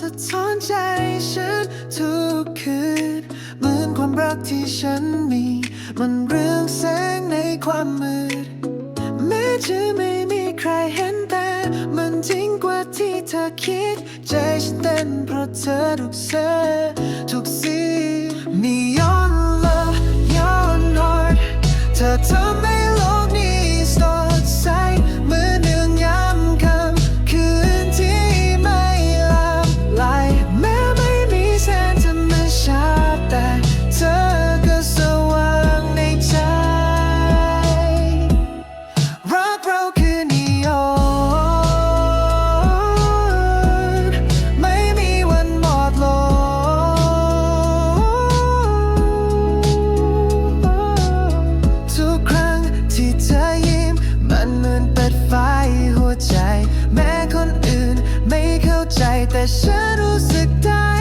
สะท้อนใจฉันทุกคืนเหมือนความรักที่ฉันมี มันเรื่องแสงในความมืด แม้จะไม่มีใครเห็นแต่ มันจริงกว่าที่เธอคิด ใจฉันเต้นเพราะเธอทุกเสทุกสีนิยอน ใจแต่ฉันรู้สึกได้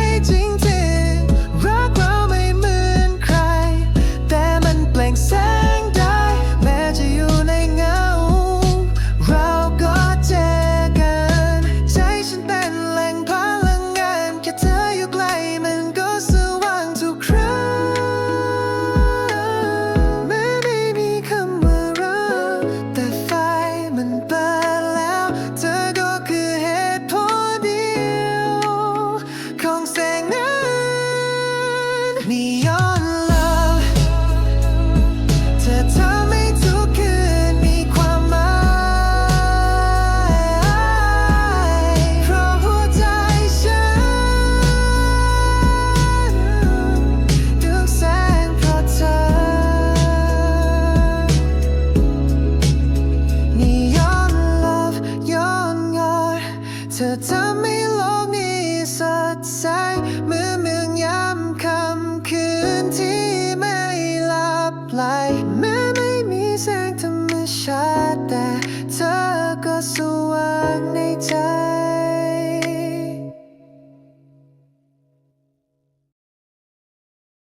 ธอทำให้โลกนี้สดใสเมื่อเมืองยามค่ำคืนที่ไม่หลับไหลแม้ไม่มีแสงธรรมชาติแต่เธอก็สว่างในใจ